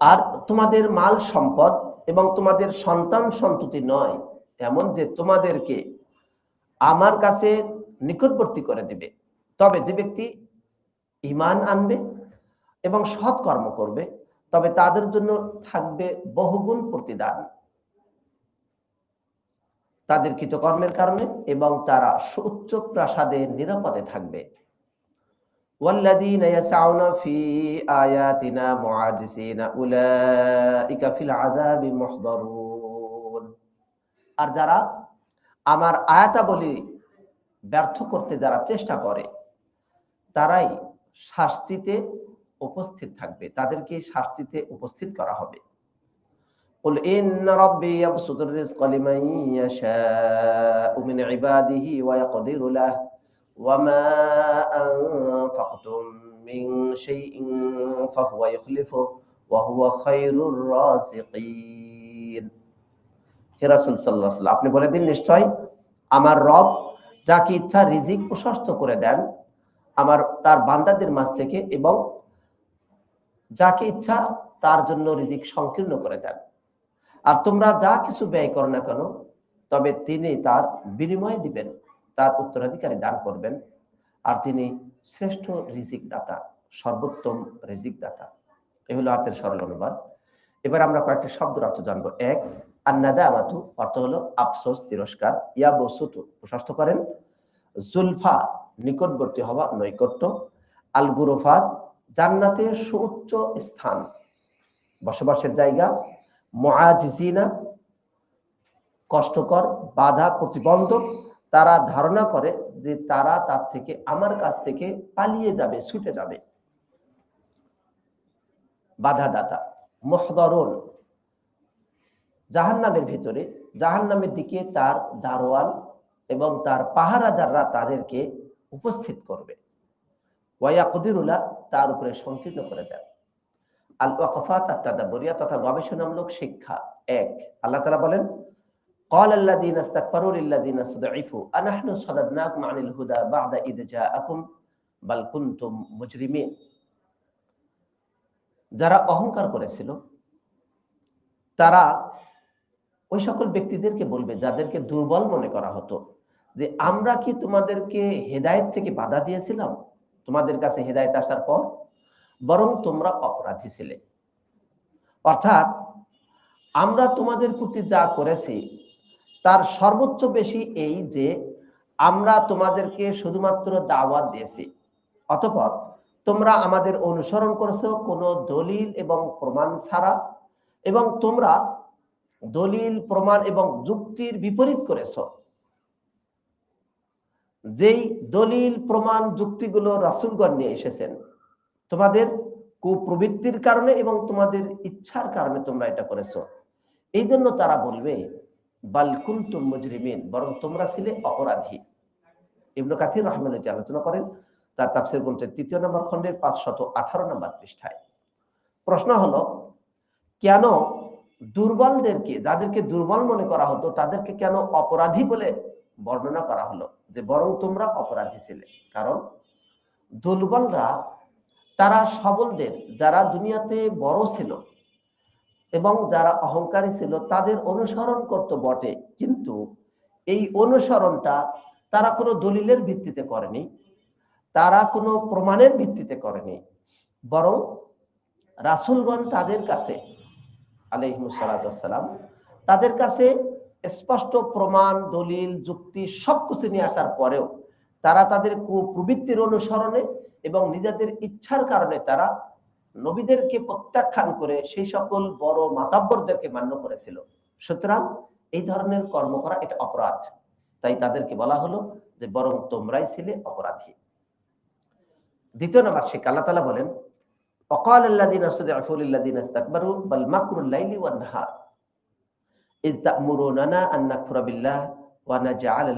আর তোমাদের মাল সম্পদ এবং তোমাদের সন্তান সন্ততি নয়, এমন যে তোমাদেরকে আমার কাছে নিকটবর্তী করে দিবে। তবে যে ব্যক্তি ইমান আনবে এবং সৎ কর্ম করবে, তবে তাদের জন্য থাকবে বহুগুণ প্রতিদান। তাদের কৃতকর্মের কারণে এবং তারা সুউচ্চ প্রাসাদে নিরাপদে থাকবে। والذين يسعون في آياتنا معاجزين أولئك في العذاب محضرون আর যারা আমার আয়াতাবলী ব্যর্থ করতে যারা চেষ্টা করে তারাই শাস্তিতে উপস্থিত থাকবে তাদেরকে শাস্তিতে উপস্থিত করা হবে قل إن ربي يبسط الرزق لمن يشاء من عباده ويقدر له وما أنفقتم من شيء فهو يخلفه وهو خير الرازقين হে রাসূল সাল্লাল্লাহু আলাইহি ওয়াসাল্লাম আপনি বলে দিন নিশ্চয় আমার রব যাকে ইচ্ছা রিজিক প্রশস্ত করে দেন আমার তার বান্দাদের মাঝ থেকে এবং যাকে ইচ্ছা তার জন্য রিজিক সংকীর্ণ করে দেন আর তোমরা যা কিছু ব্যয় করো না কেন তবে তিনি তার বিনিময় দিবেন তার উত্তরাধিকারী দান করবেন। আর তিনি শ্রেষ্ঠ রিজিক দাতা সর্বোত্তম রিজিক দাতা এ হলো হাতের সরল অনুবাদ। এবার আমরা কয়েকটা শব্দের অর্থ জানব। এক আন্নাদা আমাতু অর্থ হলো আফসোস, তিরস্কার ইয়া বসুতু প্রশস্ত করেন। জুলফা, নিকটবর্তী হওয়া নৈকট্য। আল গুরুফাত জান্নাতের সুউচ্চ স্থান, বসবাসের জায়গা। মহাজিনা কষ্টকর বাধা প্রতিবন্ধক তারা ধারণা করে যে তারা তার থেকে আমার কাছ থেকে পালিয়ে যাবে, ছুটে যাবে। বাধাদাতা, মহদরুন। জাহান্নামের ভিতরে, জাহান্নামের দিকে তার দারোয়ান এবং তার পাহারাদাররা তাদেরকে উপস্থিত করবে। ওয়া ওয়াকুদিরুল্লাহ তার উপরে সংকীর্ণ করে দেন। আল ওয়াকফাত আত্মাদাবরিয়া তথা গবেষণামূলক শিক্ষা। এক, আল্লাহ তালা বলেন قال الذين استكبروا للذين استضعفوا أنحن صددناكم عن الهدى بعد إذ جاءكم بل كنتم مجرمين যারা অহংকার করেছিল তারা ওই সকল ব্যক্তিদেরকে বলবে যাদেরকে দুর্বল মনে করা হতো যে আমরা কি তোমাদেরকে হেদায়েত থেকে বাধা দিয়েছিলাম তোমাদের কাছে হেদায়েত আসার পর বরং তোমরা অপরাধী ছিলে অর্থাৎ আমরা তোমাদের প্রতি যা করেছি তার সর্বোচ্চ বেশি এই যে আমরা তোমাদেরকে শুধুমাত্র দাওয়াত দিয়েছি। অতপর তোমরা আমাদের অনুসরণ করেছ কোনো দলিল এবং প্রমাণ ছাড়া এবং তোমরা দলিল, প্রমাণ এবং যুক্তির বিপরীত করেছ। যেই দলিল, প্রমাণ, যুক্তিগুলো রাসুলগণ নিয়ে এসেছেন, তোমাদের কুপ্রবৃত্তির কারণে এবং তোমাদের ইচ্ছার কারণে তোমরা এটা করেছ। এই জন্য তারা বলবে বালকুন্তুম মুজরিমিন, বরং তোমরা ছিলে অপরাধী। ইবনু কাসির রহমানুল্লাহ আলোচনা করেন, তার তাফসির গ্রন্থের তৃতীয় নম্বর খণ্ডের পাঁচশত আঠারো নম্বর পৃষ্ঠায়। প্রশ্ন হলো, কেন দুর্বলদেরকে, যাদেরকে দুর্বল মনে করা হতো, তাদেরকে কেন অপরাধী বলে বর্ণনা করা হলো? যে বরং তোমরা অপরাধী ছিলে। কারণ দুর্বলরা তারা সবলদের, যারা দুনিয়াতে বড় ছিল এবং যারা অহংকারী ছিল তাদের অনুসরণ করত বটে। কিন্তু এই অনুসরণটা তারা কোনো দলিলের ভিত্তিতে করেনি, তারা কোনো প্রমাণের ভিত্তিতে করেনি। বরং রাসুলগণ তাদের কাছে আলহিমসালাম তাদের কাছে স্পষ্ট প্রমাণ, দলিল, যুক্তি সবকিছু নিয়ে আসার পরেও তারা তাদের কুপ্রবৃত্তির অনুসরণে এবং নিজেদের ইচ্ছার কারণে তারা নবীদেরকে প্রত্যাখ্যান করে সেই সকল বড় মাতাব্বরদেরকে মান্য করেছিল। সুতরাং এই ধরনের কর্ম করা এটা অপরাধ। তাই তাদেরকে বলা হলো যে বরং তোমরাই ছিলে অপরাধী। দ্বিতীয় নম্বর শেখ আল্লাহ তালা বলেন, অকাল আল্লাদিন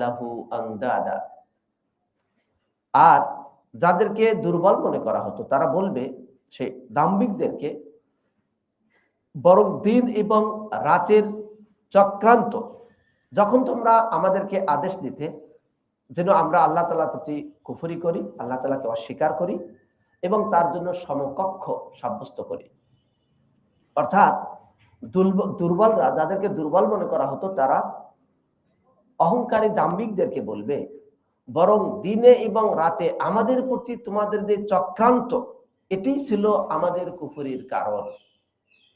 লাহু আর যাদেরকে দুর্বল মনে করা হতো, তারা বলবে সেই দাম্ভিকদেরকে বরং দিন এবং রাতের চক্রান্ত, যখন তোমরা আমাদেরকে আদেশ দিতে, যেন আমরা আল্লাহ তালার প্রতি কুফরি করি, আল্লাহ তালাকে অস্বীকার করি এবং তার জন্য সমকক্ষ সাব্যস্ত করি। অর্থাৎ দুর্বলরা যাদেরকে দুর্বল মনে করা হতো, তারা অহংকারী দাম্ভিকদেরকে বলবে, বরং দিনে এবং রাতে আমাদের প্রতি তোমাদের যে চক্রান্ত এটি ছিল আমাদের কুফুরির কারণ।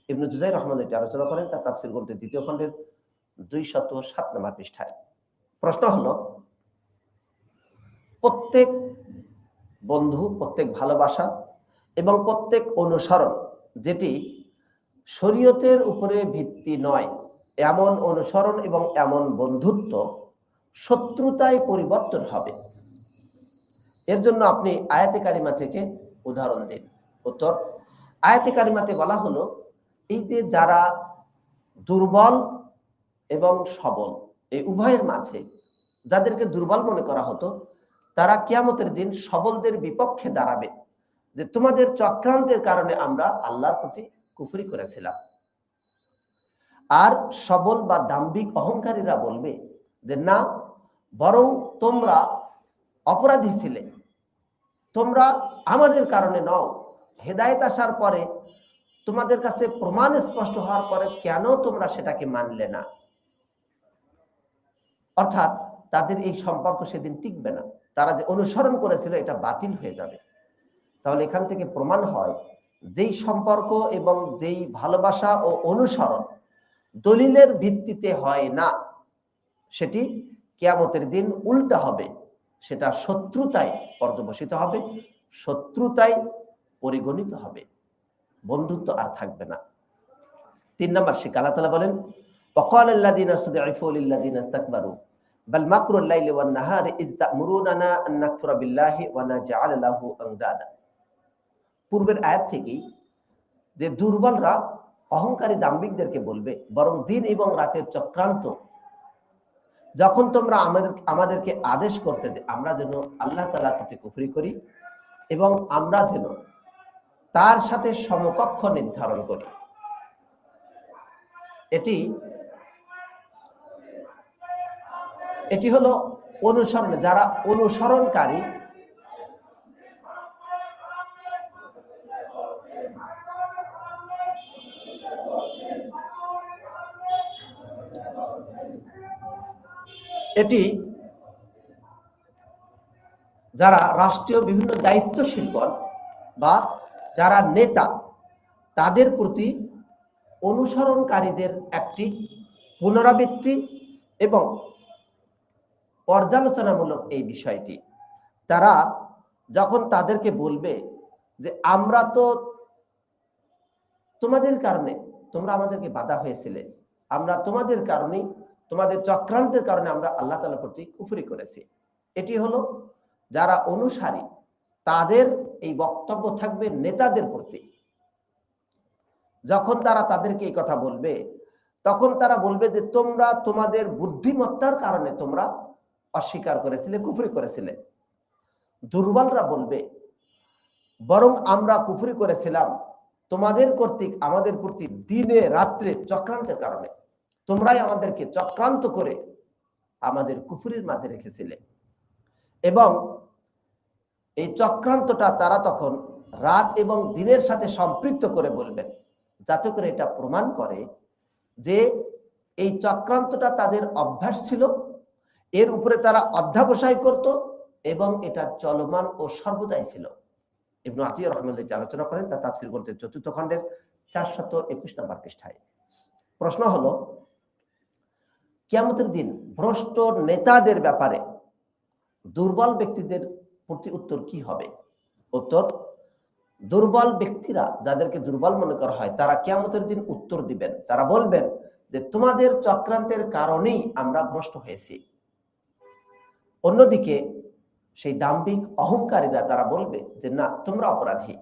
ইবনু জুজাই রহমান এটি আলোচনা করেন, তার তাফসির গ্রন্থের দ্বিতীয় খণ্ডের দুই শত সাত নম্বর পৃষ্ঠায়। প্রশ্ন হলো, প্রত্যেক বন্ধু, প্রত্যেক ভালোবাসা এবং প্রত্যেক অনুসরণ যেটি শরীয়তের উপরে ভিত্তি নয়, এমন অনুসরণ এবং এমন বন্ধুত্ব শত্রুতায় পরিবর্তন হবে। এর জন্য আপনি আয়াতে কারিমা থেকে উদাহরণ দিন। উত্তর, আয়াতে কারিমাতে বলা হলো, এই যে যারা দুর্বল এবং সবল, এই উভয়ের মাঝে যাদেরকে দুর্বল মনে করা হতো, তারা কিয়ামতের দিন সবলদের বিপক্ষে দাঁড়াবে, যে তোমাদের চক্রান্তের কারণে আমরা আল্লাহর প্রতি কুফরি করেছিলাম। আর সবল বা দাম্ভিক অহংকারীরা বলবে যে, না, বরং তোমরা অপরাধী ছিলে তোমরা আমাদের কারণে নও। হেদায়ত আসার পরে তোমাদের কাছে প্রমাণ স্পষ্ট হওয়ার পরে কেন তোমরা সেটাকে মানলে না? অর্থাৎ তাদের এই সম্পর্ক সেদিন টিকবে না। তারা যে অনুসরণ করেছিল, এটা বাতিল হয়ে যাবে। তাহলে এখান থেকে প্রমাণ হয়, যেই সম্পর্ক এবং যেই ভালোবাসা ও অনুসরণ দলিলের ভিত্তিতে হয় না, সেটি কেয়ামতের দিন উল্টা হবে। সেটা শত্রুতায় পর্যবসিত হবে শত্রুতায় পরিগণিত হবে বন্ধুত্ব আর থাকবে না তিন নম্বর শিখ আল্লাহ তালা বলেন وقال الذين استضعفوا للذين استكبروا بل مكر الليل والنهار إذ تأمروننا أن نكفر بالله ونجعل له أندادا পূর্বের আয়াত থেকেই যে দুর্বলরা অহংকারী দাম্ভিকদেরকে বলবে বরং দিন এবং রাতের চক্রান্ত যখন তোমরা আমাদের আমাদেরকে আদেশ করতে যে আমরা যেন আল্লাহ তালার প্রতি কুফরি করি এবং আমরা যেন তার সাথে সমকক্ষ নির্ধারণ করি। এটি এটি হলো অনুসরণ যারা অনুসরণকারী এটি যারা রাষ্ট্রীয় বিভিন্ন দায়িত্বশীলগণ বা যারা নেতা, তাদের প্রতি অনুসরণকারীদের একটি পুনরাবৃত্তি এবং পর্যালোচনামূলক এই বিষয়টি। তারা যখন তাদেরকে বলবে যে, আমরা তো তোমাদের কারণে, তোমরা আমাদেরকে বাধা হয়েছিলে, আমরা তোমাদের কারণেই তোমাদের চক্রান্তের কারণে আমরা আল্লাহ তালার প্রতি কুফরি করেছি। এটি হলো যারা অনুসারী, তাদের এই বক্তব্য থাকবে নেতাদের প্রতি। যখন তারা তাদেরকে এই কথা বলবে, তখন তারা বলবে যে, তোমরা তোমাদের বুদ্ধিমত্তার কারণে তোমরা অস্বীকার করেছিলে, কুফরি করেছিলে। দুর্বলরা বলবে, বরং আমরা কুফরি করেছিলাম তোমাদের কর্তৃক, আমাদের প্রতি দিনে রাত্রে চক্রান্তের কারণে। তোমরাই আমাদেরকে চক্রান্ত করে আমাদের কুফুরির মাঝে রেখেছিলে। এবং এই চক্রান্তটা তারা তখন রাত এবং দিনের সাথে সম্পৃক্ত করে বলবেন, যাতে করে এটা প্রমাণ করে যে এই চক্রান্তটা তাদের অভ্যাস ছিল, এর উপরে তারা অধ্যাবসায় করত এবং এটা চলমান ও সর্বদাই ছিল। ইবনু আতিয়া রহমান আলোচনা করেন তা তাফসির গ্রন্থের চতুর্থ খণ্ডের চারশত একুশ নম্বর পৃষ্ঠায়। প্রশ্ন হলো কিয়ামতের দিন ভ্রষ্ট নেতাদের ব্যাপারে দুর্বল ব্যক্তিদের প্রতি উত্তর কি হবে? উত্তর, দুর্বল ব্যক্তিরা যাদেরকে দুর্বল মনে করা হয়, তারা কেয়ামতের দিন উত্তর দিবেন। তারা বলবেন যে, তোমাদের চক্রান্তের কারণেই আমরা ভ্রষ্ট হয়েছি। অন্যদিকে সেই দাম্ভিক অহংকারীরা তারা বলবে যে, না, তোমরা অপরাধী।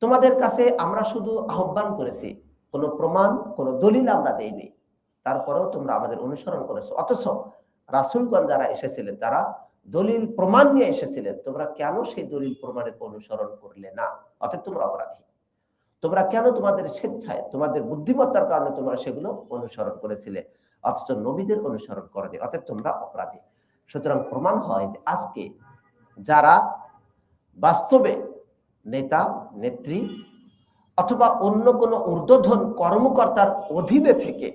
তোমাদের কাছে আমরা শুধু আহ্বান করেছি। কোনো প্রমাণ, কোনো দলিল আমরা দেইনি। তারপরেও তোমরা আমাদের অনুসরণ করেছ। অথচ রাসুলগণ যারা এসেছিলেন, তারা দলিল প্রমাণ নিয়ে এসেছিলেন, তোমরা কেন সেই দলিল প্রমাণের অনুসরণ করলে না? অতএব তোমরা অপরাধী। তোমরা কেন তোমাদের স্বেচ্ছায়, তোমাদের বুদ্ধিমত্তার কারণে তোমরা সেগুলো অনুসরণ করেছিলে? অথচ নবীদের অনুসরণ করেনি, অতএব তোমরা অপরাধী। সুতরাং প্রমাণ হয় যে আজকে যারা বাস্তবে নেতা, নেত্রী অথবা অন্য কোনো ঊর্ধ্বধন কর্মকর্তার অধীনে থেকে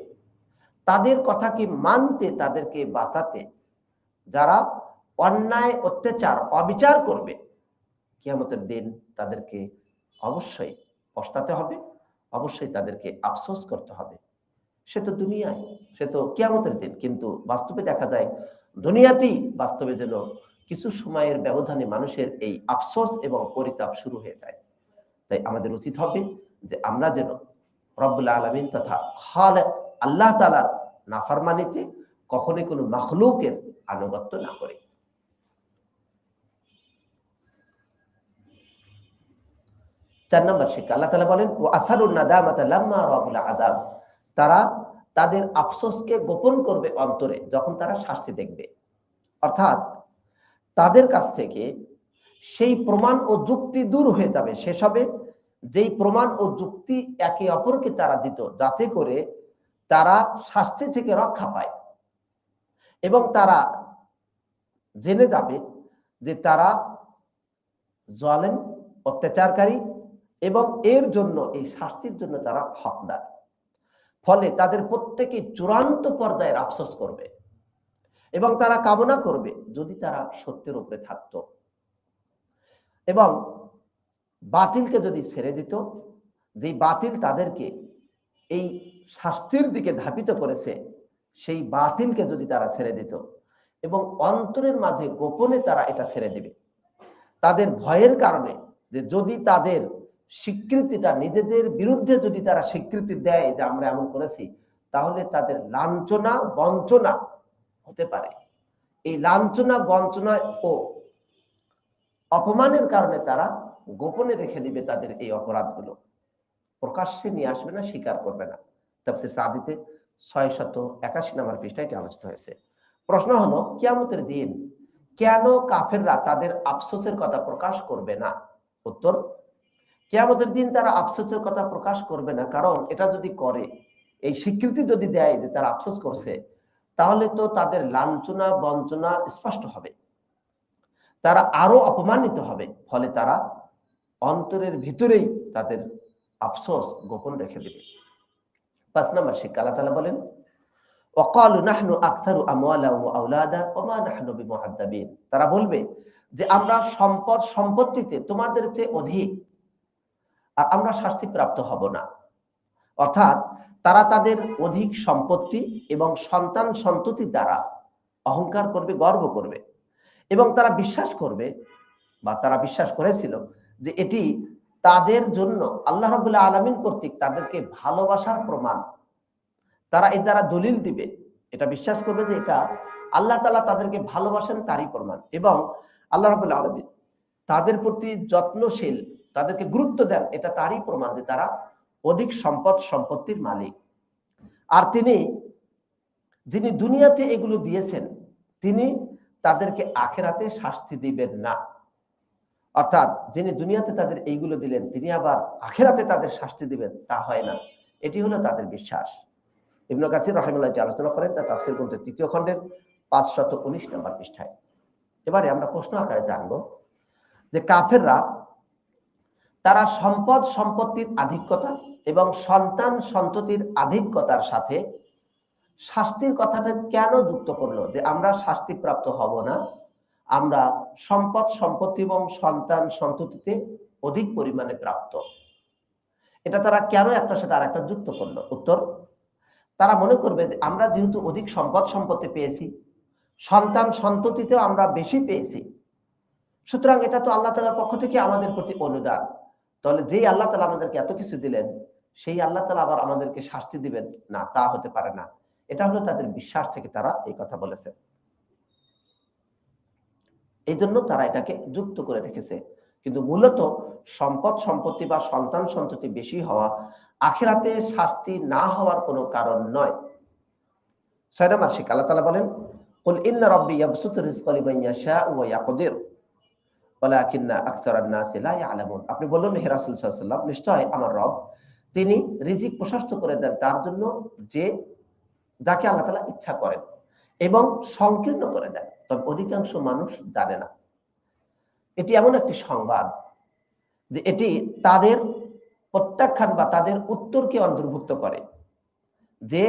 তাদের কথাকে মানতে, তাদেরকে বাঁচাতে? যারা অন্যায়, অত্যাচার, অবিচার করবে, কিয়ামতের দিন তাদেরকে অবশ্যই পস্তাতে হবে, অবশ্যই তাদেরকে আফসোস করতে হবে। সে তো দুনিয়ায়, সে তো কিয়ামতের দিন। কিন্তু বাস্তবে দেখা যায়, দুনিয়াতেই বাস্তবে যেন কিছু সময়ের ব্যবধানে মানুষের এই আফসোস এবং পরিতাপ শুরু হয়ে যায়। তাই আমাদের উচিত হবে যে আমরা যেন রব্বুল্লা আলমিন তথা খালেক আল্লাহ তালার নাফারমানিতে কখনোই কোনো মখলুকের আনুগত্য না করি। চার নম্বর শিক্ষা, আল্লাহ বলেন ও আদাব তারা তাদের আফসোসকে গোপন করবে অন্তরে যখন তারা শাস্তি দেখবে। অর্থাৎ তাদের কাছ থেকে সেই প্রমাণ ও যুক্তি দূর হয়ে যাবে, শেষ হবে। যেই প্রমাণ ও যুক্তি একে অপরকে তারা দিত, যাতে করে তারা শাস্তি থেকে রক্ষা পায়। এবং তারা জেনে যাবে যে তারা জলেন অত্যাচারকারী এবং এর জন্য, এই শাস্তির জন্য তারা হকদার। ফলে তাদের প্রত্যেকে চূড়ান্ত পর্যায়ের আফসোস করবে এবং তারা কামনা করবে যদি তারা সত্যের উপরে থাকতো। এবং বাতিলকে যদি ছেড়ে দিত যে বাতিল তাদেরকে এই শাস্তির দিকে ধাপিত করেছে, সেই বাতিলকে যদি তারা ছেড়ে দিত এবং অন্তরের মাঝে গোপনে তারা এটা ছেড়ে দেবে। তাদের ভয়ের কারণে যে যদি তাদের স্বীকৃতিটা নিজেদের বিরুদ্ধে যদি তারা স্বীকৃতি দেয় যে আমরা এমন করেছি, তাহলে তাদের লাঞ্ছনা, বঞ্চনা হতে পারে। এই লাঞ্ছনা, বঞ্চনা ও অপমানের কারণে তারা গোপনে রেখে দিবে তাদের এই অপরাধগুলো। প্রকাশ্যে নিয়ে আসবে না, স্বীকার করবে না। তাফসির সাদিতে ছয় শত একাশি নম্বর পৃষ্ঠায় এটি আলোচিত হয়েছে। প্রশ্ন হলো, কিয়ামতের দিন কেন কাফেররা তাদের আফসোসের কথা প্রকাশ করবে না? উত্তর, কেয়ামতের দিন তারা আফসোসের কথা প্রকাশ করবে না, কারণ এটা যদি করে, এই স্বীকৃতি যদি দেয় যে তারা আফসোস করছে, তাহলে তো তাদের লাঞ্ছনা, বঞ্চনা স্পষ্ট হবে। তারা আরও অপমানিত হবে, ফলে তারা অন্তরের ভিতরেই তাদের আফসোস গোপন রেখে দেবে। পাঁচ নম্বর, শিক্ষা আল্লাহ তালা বলেন অকালু নাহনু আমওয়ালা ওয়া আওলাদা ওমা নাহনু তারা বলবে যে, আমরা সম্পদ সম্পত্তিতে তোমাদের চেয়ে অধিক আর আমরা শাস্তি প্রাপ্ত হব না। অর্থাৎ তারা তাদের অধিক সম্পত্তি এবং সন্তান সন্ততি দ্বারা অহংকার করবে, গর্ব করবে এবং তারা বিশ্বাস করবে বা তারা বিশ্বাস করেছিল যে এটি তাদের জন্য আল্লাহ রবুল্লাহ আলমিন কর্তৃক তাদেরকে ভালোবাসার প্রমাণ। তারা এর দ্বারা দলিল দিবে। এটা বিশ্বাস করবে যে এটা আল্লাহ তালা তাদেরকে ভালোবাসেন তারই প্রমাণ এবং আল্লাহ রবুল্লাহ আলমিন তাদের প্রতি যত্নশীল, তাদেরকে গুরুত্ব দেন, এটা তারই প্রমাণ যে তারা অধিক সম্পদ সম্পত্তির মালিক। আর তিনি, যিনি দুনিয়াতে এগুলো দিয়েছেন, তিনি তাদেরকে আখেরাতে শাস্তি দিবেন না। অর্থাৎ যিনি দুনিয়াতে তাদের এইগুলো দিলেন, তিনি আবার আখেরাতে তাদের শাস্তি দিবেন, তা হয় না। এটি হলো তাদের বিশ্বাস। ইবনু কাসির রহিমুল্লাহ আলোচনা করেন তা তাফসির গ্রন্থের তৃতীয় খণ্ডের পাঁচশত উনিশ নম্বর পৃষ্ঠায়। এবারে আমরা প্রশ্ন আকারে জানব যে কাফেররা তারা সম্পদ সম্পত্তির আধিক্যতা এবং সন্তান সন্ততির আধিক্যতার সাথে শাস্তির কথাটা কেন যুক্ত করল? যে আমরা শাস্তি প্রাপ্ত হব না আমরা সম্পদ, সম্পত্তি এবং সন্তান সন্ততিতে অধিক পরিমাণে প্রাপ্ত। এটা তারা কেন একটার সাথে আর একটা যুক্ত করল? উত্তর, তারা মনে করবে যে আমরা যেহেতু অধিক সম্পদ, সম্পত্তি পেয়েছি, সন্তান সন্ততিতেও আমরা বেশি পেয়েছি, সুতরাং এটা তো আল্লাহ তালার পক্ষ থেকে আমাদের প্রতি অনুদান। তাহলে যেই আল্লাহ তালা আমাদেরকে এত কিছু দিলেন, সেই আল্লাহ তালা আবার আমাদেরকে শাস্তি দিবেন? না, তা হতে পারে না। এটা হলো তাদের বিশ্বাস থেকে তারা এই কথা বলেছে। এই জন্য তারা এটাকে যুক্ত করে রেখেছে কিন্তু মূলত সম্পদ সম্পত্তি বা সন্তান সন্ততি বেশি হওয়া আখেরাতে শাস্তি না হওয়ার কোনো কারণ নয় ছয় নম্বর শিখ আল্লাহ তালা বলেন قل إن ربي يبسط الرزق لمن يشاء ويقدر ولكن أكثر الناس لا يعلمون আপনি বললেন হে রাসূল সাল্লাল্লাহু আলাইহি ওয়াসাল্লাম নিশ্চয় আমার রব তিনি রিজিক প্রশস্ত করে দেন তার জন্য যে যাকে আল্লাহ তাআলা ইচ্ছা করেন এবং সংকীর্ণ করে দেন তবে অধিকাংশ মানুষ জানে না। এটি এমন একটি সংবাদ যে এটি তাদের প্রত্যাখ্যান বা তাদের উত্তরকে অন্তর্ভুক্ত করে যে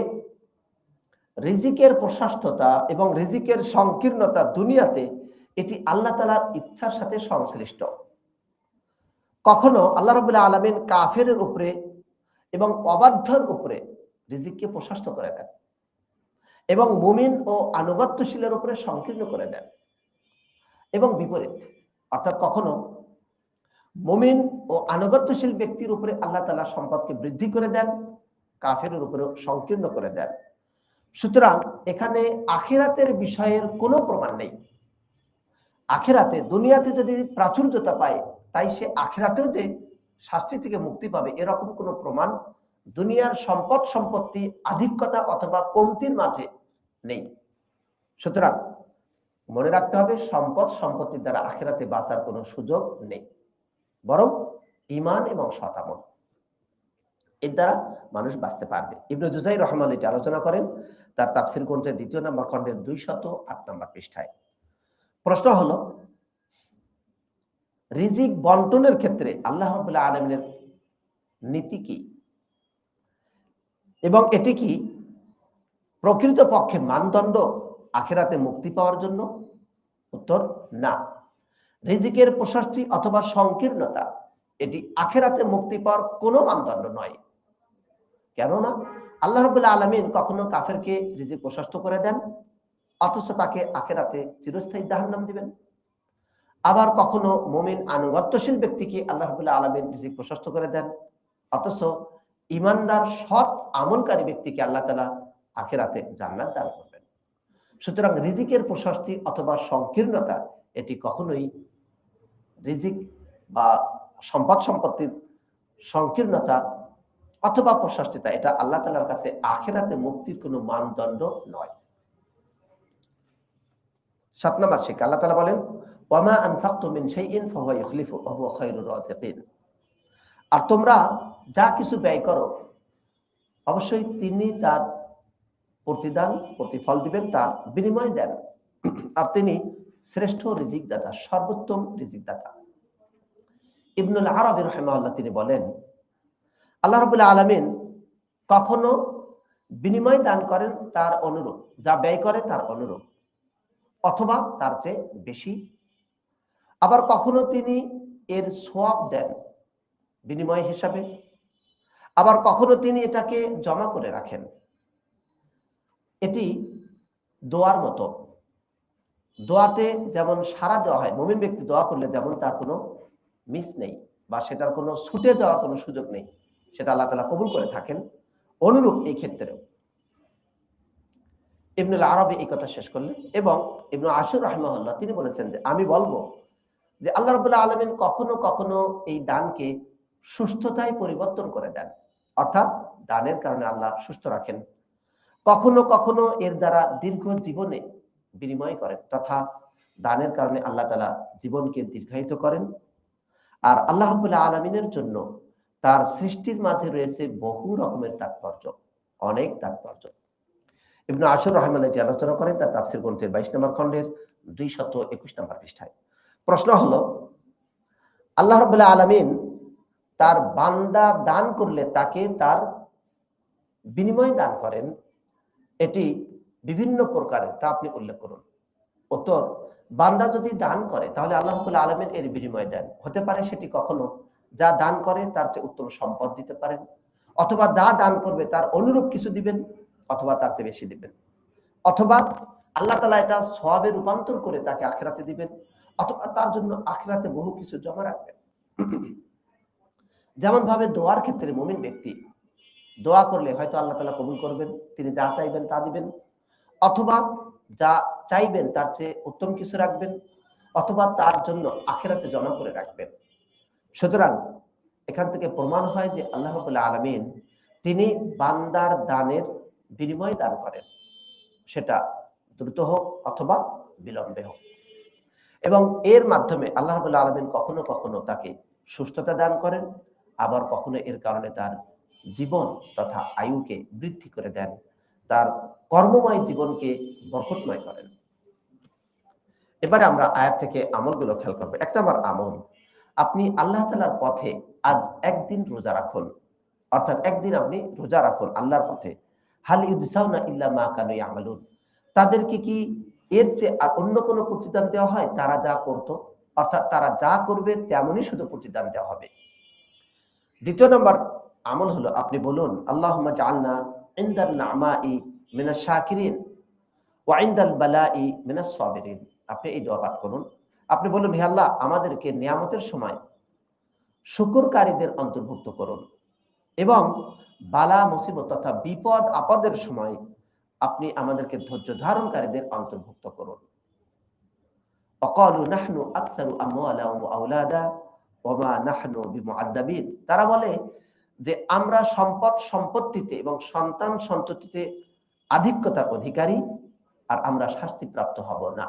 রিজিকের প্রশস্ততা এবং রিজিকের সংকীর্ণতা দুনিয়াতে এটি আল্লাহ তালার ইচ্ছার সাথে সংশ্লিষ্ট। কখনো আল্লাহ রবুল্লাহ আলমিন কাফের উপরে এবং অবাধ্যর উপরে রিজিককে প্রশস্ত করে দেন। এবং মুমিন ও আনুগত্যশীলের উপরে সংকীর্ণ করে দেন। এবং বিপরীত, অর্থাৎ কখনো মুমিন ও আনুগত্যশীল ব্যক্তির উপরে আল্লাহ তালা সম্পদকে বৃদ্ধি করে দেন কাফের উপরে সংকীর্ণ করে দেন। সুতরাং এখানে আখেরাতের বিষয়ের কোনো প্রমাণ নেই। আখেরাতে দুনিয়াতে যদি প্রাচুর্যতা পায়, তাই সে আখেরাতেও যে শাস্তি থেকে মুক্তি পাবে, এরকম কোনো প্রমাণ দুনিয়ার সম্পদ সম্পত্তি, আধিক্যতা অথবা কমতির মাঝে নেই। সুতরাং মনে রাখতে হবে, সম্পদ সম্পত্তির দ্বারা আখেরাতে বাঁচার কোনো সুযোগ নেই। বরং ইমান এবং শতামত এর দ্বারা মানুষ বাঁচতে পারবে। ইবনু জুজাই রহমান এটি আলোচনা করেন, তার তাফসির গ্রন্থের দ্বিতীয় নম্বর খণ্ডের দুই শত আট নম্বর পৃষ্ঠায়। প্রশ্ন হলো, রিজিক বন্টনের ক্ষেত্রে আল্লাহ আলমিনের নীতি কি? এবং এটি কি? প্রকৃত পক্ষে মানদণ্ড আখেরাতে মুক্তি পাওয়ার জন্য? উত্তর, না। রিজিকের প্রশস্তি অথবা সংকীর্ণতা, এটি আখেরাতে মুক্তি পাওয়ার কোনো মানদণ্ড নয়। কেননা, আল্লাহ রবুল্লাহ আলমিন কখনো কাফেরকে রিজিক প্রশস্ত করে দেন, অথচ তাকে আখেরাতে চিরস্থায়ী জাহান্নাম দিবেন। আবার কখনো মোমিন আনুগত্যশীল ব্যক্তিকে আল্লাহ রবুল্লাহ আলমিন রিজিক প্রশস্ত করে দেন, অথচ ইমানদার, সৎ, আমলকারী ব্যক্তিকে আল্লাহ তালা আখেরাতে জান্নাত দান করবেন। সুতরাং রিজিকের প্রশস্তি অথবা সংকীর্ণতা এটি কখনোই রিজিক বা সম্পদ সম্পত্তির সংকীর্ণতা অথবা প্রশস্তিতা, এটা আল্লাহ তালার কাছে আখেরাতে মুক্তির কোনো মানদণ্ড নয়। সাত নম্বর শিখ আল্লাহ তালা বলেন ওয়ামা আনফাক্তু মিন শাইইন ফাহুয়া ইখলিফু ওয়া হুয়া খায়রুর রাযিকিন আর তোমরা যা কিছু ব্যয় করো, অবশ্যই তিনি তার প্রতিদান, প্রতিফল দিবেন, তার বিনিময় দেন। আর তিনি শ্রেষ্ঠ রিজিক দাতা সর্বোত্তম রিজিক দাতা ইবনুল আরবি রহমাল্লাহ তিনি বলেন, আল্লাহ রবুল্লাহ আলমিন কখনো বিনিময় দান করেন তার অনুরূপ, যা ব্যয় করে তার অনুরূপ, অথবা তার চেয়ে বেশি। আবার কখনো তিনি এর সোয়াব দেন, বিনিময় হিসাবে আবার কখনো তিনি এটাকে জমা করে রাখেন। এটি দোয়ার মতো। দোয়াতে যেমন সারা দেওয়া হয়, মমিন ব্যক্তি দোয়া করলে যেমন তার কোনো মিস নেই বা সেটার কোনো ছুটে যাওয়ার কোনো সুযোগ নেই, সেটা আল্লাহ তালা কবুল করে থাকেন। অনুরূপ এই ক্ষেত্রেও। ইবনুল আরবে এই কথা শেষ করলেন এবং ইবনু আশুর রহমাল্লাহ তিনি বলেছেন যে, আমি বলব যে, আল্লাহ রবুল্লাহ আলমিন কখনো কখনো এই দানকে সুস্থতায় পরিবর্তন করে দেন। অর্থাৎ দানের কারণে আল্লাহ সুস্থ রাখেন। কখনো কখনো এর দ্বারা দীর্ঘ জীবনে বিনিময় করেন তথা দানের কারণে আল্লাহ তালা জীবনকে দীর্ঘায়িত করেন। আর আল্লাহ আলমিনের জন্য তার সৃষ্টির মাঝে রয়েছে বহু রকমের তাৎপর্য, অনেক তাৎপর্য। ইবনু আসর রহমান এটি আলোচনা করেন তার তাফসির গ্রন্থের বাইশ নম্বর খণ্ডের দুই শত একুশ নম্বর পৃষ্ঠায়। প্রশ্ন হলো, আল্লাহ রবুল্লাহ আলমিন তার বান্দা দান করলে তাকে তার বিনিময় দান করেন। এটি বিভিন্ন প্রকারের, তা আপনি উল্লেখ করুন। উত্তর, বান্দা যদি দান করে, তাহলে আল্লাহ আলমের এর বিনিময় দেন। হতে পারে সেটি কখনো যা দান করে তার চেয়ে উত্তম সম্পদ দিতে পারেন, অথবা যা দান করবে তার অনুরূপ কিছু দিবেন, অথবা তার চেয়ে বেশি দিবেন। অথবা আল্লাহ তালা এটা সবে রূপান্তর করে তাকে আখেরাতে দিবেন, অথবা তার জন্য আখেরাতে বহু কিছু জমা রাখবেন। যেমন ভাবে দোয়ার ক্ষেত্রে মমিন ব্যক্তি দোয়া করলে হয়তো আল্লাহ তালা কবুল করবেন, তিনি যা চাইবেন তা দিবেন, অথবা যা চাইবেন তার চেয়ে উত্তম কিছু রাখবেন, অথবা তার জন্য আখেরাতে জমা করে রাখবেন। সুতরাং এখান থেকে প্রমাণ হয় যে আল্লাহ আলামিন তিনি বান্দার দানের বিনিময় দান করেন। সেটা দ্রুত হোক অথবা বিলম্বে হোক। এবং এর মাধ্যমে আল্লাহ আলমিন কখনো কখনো তাকে সুস্থতা দান করেন আবার কখনো এর কারণে তার জীবন তথা আয়ুকে বৃদ্ধি করে দেন। তার কর্মময় জীবনকে বরকতময় করেন। এবারে আমরা আয়াত থেকে আমলগুলো খেয়াল করব। এক নম্বর আমল, আপনি আল্লাহ তালার পথে আজ একদিন রোজা রাখুন। অর্থাৎ একদিন আপনি রোজা রাখুন আল্লাহর পথে। হাল ইউদিসাউনা ইল্লা মা কানু ইয়ামালুন। তাদেরকে কি এর চেয়ে আর অন্য কোনো প্রতিদান দেওয়া হয়? তারা যা করত, অর্থাৎ তারা যা করবে তেমনই শুধু প্রতিদান দেওয়া হবে। দ্বিতীয় নম্বর, আমল হলো আপনি বলুন আল্লাহ জালনা ইন্দার নামাই শাকিরিন ওয়া ইন্দাল বালাই সাবিরিন। আপনি এই দোয়া পাঠ করুন। আপনি বলুন, হে আল্লাহ, আমাদেরকে নিয়ামতের সময় শুকুরকারীদের অন্তর্ভুক্ত করুন এবং বালা, মুসিবত তথা বিপদ, আপদের সময় আপনি আমাদেরকে ধৈর্য ধারণকারীদের অন্তর্ভুক্ত করুন। অকালু নাহনু আকতারু আমওয়ালা তারা বলে যে, আমরা সম্পদ সম্পত্তিতে এবং সন্তান সন্ততিতে আধিক্যতার অধিকারী আর আমরা শাস্তিপ্রাপ্ত হব না।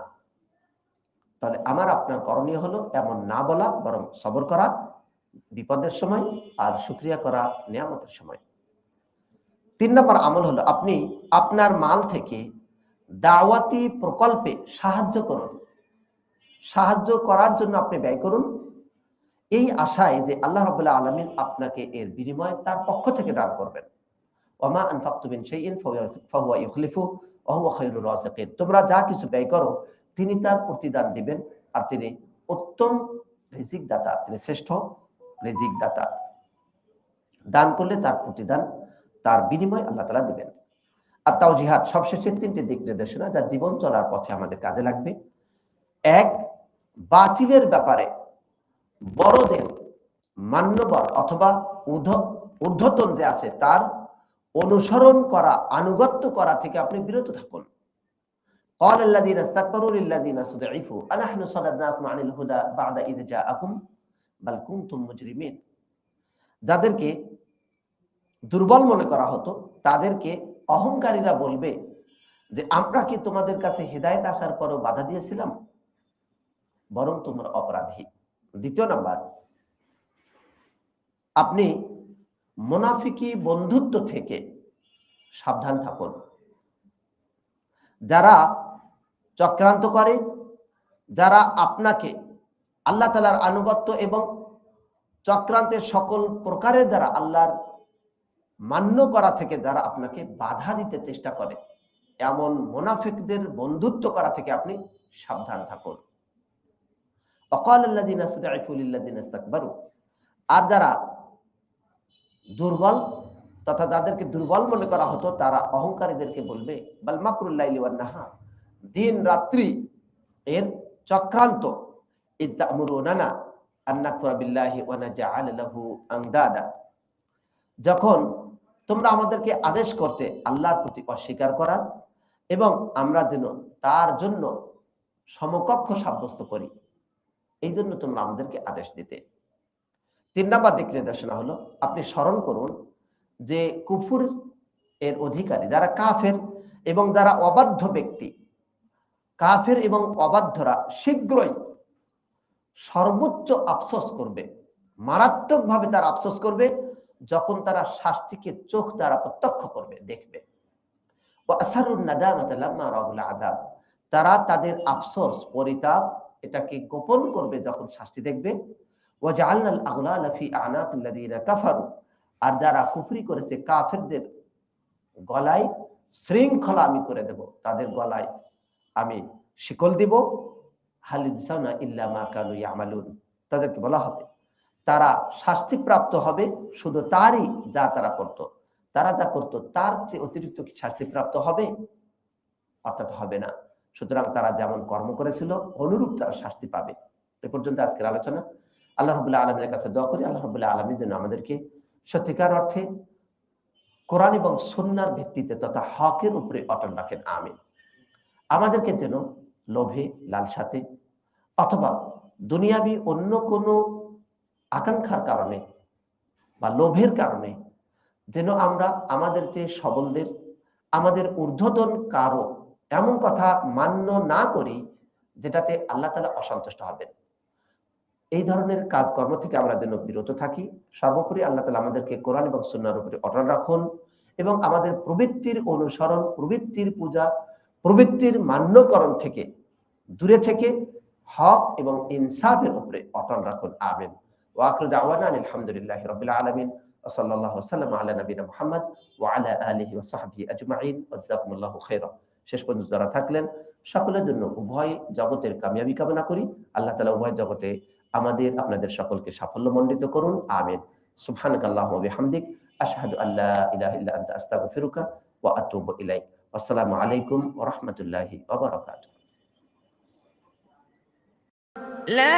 তাহলে আমার আপনার করণীয় হলো এমন না বলা, বরং সবর করা বিপদের সময় আর সুক্রিয়া করা নিয়ামতের সময়। তিন নম্বর আমল হলো আপনি আপনার মাল থেকে দাওয়াতি প্রকল্পে সাহায্য করুন। সাহায্য করার জন্য আপনি ব্যয় করুন। এই আশায় যে আল্লাহ রাবুল্লাহ আলমিন আপনাকে এর বিনিময়ে তার পক্ষ থেকে দান করবেন। ওমা আনফাক্তুবিন তোমরা যা কিছু ব্যয় করো, তিনি তার প্রতিদান দিবেন আর তিনি উত্তম রিজিক দাতা, তিনি শ্রেষ্ঠ রিজিক দাতা। দান করলে তার প্রতিদান, তার বিনিময় আল্লাহ তালা দিবেন। আর তাও জিহাদ, সবশেষে তিনটি দিক নির্দেশনা যা জীবন চলার পথে আমাদের কাজে লাগবে। এক, বাতিলের ব্যাপারে বড়দের মান্যবর অথবা ঊর্ধ্বতন যে আছে তার অনুসরণ করা আনুগত্য করা থেকে আপনি বিরত থাকুন قال الذين استكبروا للذين استضعفوا أنحن صددناكم عن الهدى بعد إذ جاءكم بل كنتم مجرمين যাদেরকে দুর্বল মনে করা হতো তাদেরকে অহংকারীরা বলবে যে আমরা কি তোমাদের কাছে হৃদায়ত আসার পরও বাধা দিয়েছিলাম বরং তোমরা অপরাধী দ্বিতীয় নাম্বার, আপনি মোনাফিকি বন্ধুত্ব থেকে সাবধান থাকুন। যারা চক্রান্ত করে, যারা আপনাকে আল্লাহ তালার আনুগত্য এবং চক্রান্তের সকল প্রকারের দ্বারা আল্লাহর মান্য করা থেকে যারা আপনাকে বাধা দিতে চেষ্টা করে, এমন মোনাফিকদের বন্ধুত্ব করা থেকে আপনি সাবধান থাকুন। আর যারা দুর্বল তথা যাদেরকে দুর্বল মনে করা হতো, তারা অহংকারীদেরকে বলবে দিন রাত্রি এর চক্রান্ত। যখন তোমরা আমাদেরকে আদেশ করতে আল্লাহর প্রতি অস্বীকার করার এবং আমরা যেন তার জন্য সমকক্ষ সাব্যস্ত করি এই জন্য তোমরা আমাদেরকে আদেশ দিতে। তিন নাম্বার দিক নির্দেশনা হলো, আপনি স্মরণ করুন যে কুফুর এর অধিকারী যারা কাফের এবং যারা অবাধ্য ব্যক্তি, কাফের এবং অবাধ্যরা শীঘ্রই সর্বোচ্চ আফসোস করবে, মারাত্মকভাবে তারা আফসোস করবে যখন তারা শাস্তিকে চোখ দ্বারা প্রত্যক্ষ করবে, দেখবে। তারা তাদের আফসোস, পরিতাপ এটাকে গোপন করবে যখন শাস্তি দেখবে। আর যারা কুফরি করেছে কাফেরদের গলায় শৃঙ্খলা আমি করে দেব, তাদের গলায় আমি শিকল দিব। হালিদা ইল্লা মা কানু ইয়ামালুন। তাদেরকে বলা হবে, তারা শাস্তি প্রাপ্ত হবে শুধু তারই যা তারা করত। তারা যা করত তার চেয়ে অতিরিক্ত কি শাস্তিপ্রাপ্ত হবে? অর্থাৎ হবে না। সুতরাং তারা যেমন কর্ম করেছিল, অনুরূপ তারা শাস্তি পাবে। এ পর্যন্ত আজকের আলোচনা। আল্লাহ রবুল্লাহ আলমের কাছে দোয়া করি, আল্লাহ রবুল্লাহ আলমী যেন আমাদেরকে সত্যিকার অর্থে কোরআন এবং সন্ন্যার ভিত্তিতে তথা হকের উপরে অটল রাখেন, আমিন। আমাদেরকে যেন লোভে, লালসাতে অথবা দুনিয়াবি অন্য কোনো আকাঙ্ক্ষার কারণে বা লোভের কারণে যেন আমরা আমাদের যে সবলদের, আমাদের ঊর্ধ্বতন কারও এমন কথা মান্য না করি যেটাতে আল্লাহ তালা অসন্তুষ্ট হবেন এই ধরনের কাজকর্ম থেকে আমরা যেন বিরত থাকি সর্বোপরি আল্লাহ তালা আমাদেরকে কোরআন এবং সুন্নার উপরে অটল রাখুন এবং আমাদের প্রবৃত্তির অনুসরণ প্রবৃত্তির পূজা প্রবৃত্তির মান্যকরণ থেকে দূরে থেকে হক এবং ইনসাফের উপরে অটল রাখুন আমিন ওয়াকর দাওয়ানা আলহামদুলিল্লাহ রবিল আলমিন وصلى الله وسلم على نبينا محمد وعلى آله وصحبه أجمعين وجزاكم الله خيرا শেষ পর্যন্ত যারা থাকলেন, সকলের জন্য উভয় জগতের কামিয়াবি কামনা করি। আল্লাহ তালা উভয় জগতে আমাদের, আপনাদের সকলকে সাফল্য মণ্ডিত করুন। আমিন। সুবহানাক আল্লাহুম্মা বিহামদিক। আশহাদু আল্লা ইল্লা আনতা, আস্তাগফিরুকা ওয়া আতুবু ইলাইক। আসসালামু আলাইকুম ওয়া রাহমাতুল্লাহি ওয়া বারাকাতুহু। لا